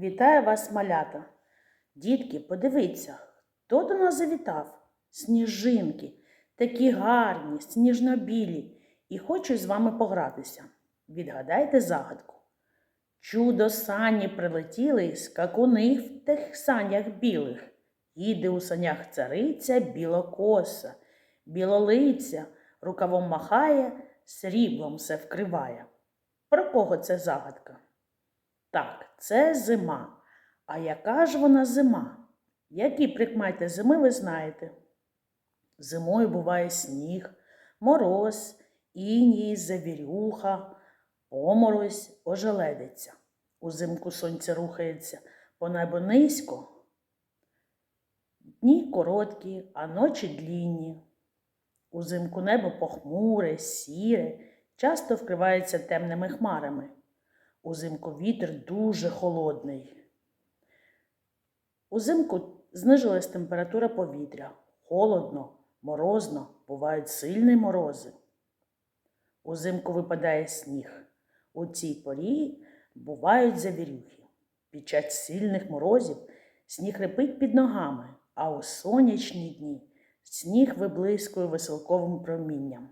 Вітаю вас, малята. Дітки, подивіться, хто до нас завітав? Сніжинки, такі гарні, сніжно-білі, і хочу з вами погратися. Відгадайте загадку. Чудо сані прилетіли, скакуни в тих санях білих. Їде у санях цариця білокоса, білолиця, рукавом махає, сріблом все вкриває. Про кого це загадка? Так, це зима. А яка ж вона зима? Які прикмети зими ви знаєте? Зимою буває сніг, мороз, іній, завірюха, поморозь, ожеледиця. Узимку сонце рухається по небу низько. Дні короткі, а ночі длінні. Узимку небо похмуре, сіре, часто вкривається темними хмарами. Узимку вітер дуже холодний. Узимку знижилась температура повітря. Холодно, морозно, бувають сильні морози. Узимку випадає сніг. У цій порі бувають завірюхи. Під час сильних морозів сніг репить під ногами, а у сонячні дні сніг виблискує веселковим промінням.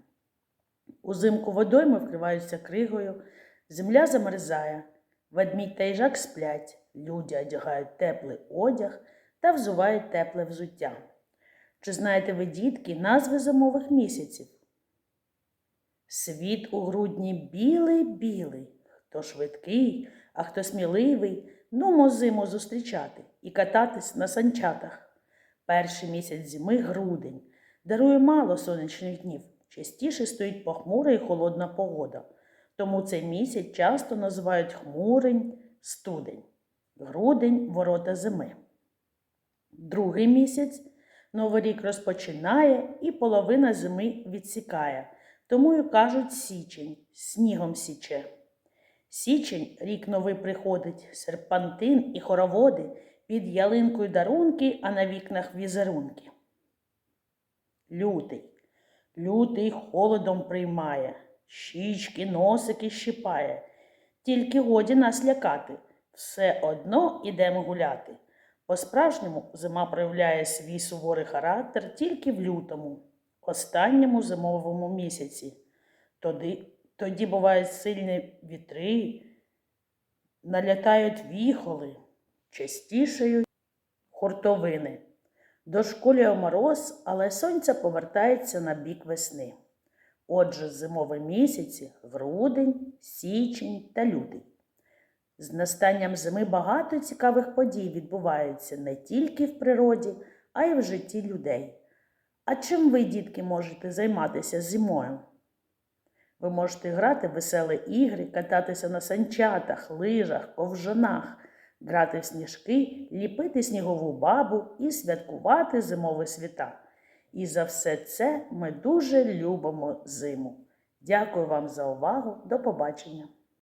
Узимку водойми вкриваються кригою, земля замерзає, ведмідь та їжак сплять, люди одягають теплий одяг та взувають тепле взуття. Чи знаєте ви, дітки, назви зимових місяців? Світ у грудні білий-білий, хто швидкий, а хто сміливий, нумо зиму зустрічати і кататись на санчатах. Перший місяць зими грудень, дарує мало сонячних днів, частіше стоїть похмура і холодна погода. Тому цей місяць часто називають хмурень, студень, грудень ворота зими. Другий місяць Новий рік розпочинає і половина зими відсікає, тому й кажуть січень, снігом січе. Січень рік новий приходить, серпантин і хороводи, під ялинкою дарунки, а на вікнах візерунки. Лютий. Лютий холодом приймає, щічки, носики щипає. Тільки годі нас лякати, все одно ідемо гуляти. По-справжньому зима проявляє свій суворий характер тільки в лютому, останньому зимовому місяці. Тоді, тоді бувають сильні вітри, налятають віхоли, частішають хуртовини. Дошкулює мороз, але сонце повертається на бік весни. Отже, зимові місяці грудень, січень та лютий. З настанням зими багато цікавих подій відбуваються не тільки в природі, а й в житті людей. А чим ви, дітки, можете займатися зимою? Ви можете грати в веселі ігри, кататися на санчатах, лижах, ковжанах, грати в сніжки, ліпити снігову бабу і святкувати зимові свята. І за все це ми дуже любимо зиму. Дякую вам за увагу. До побачення!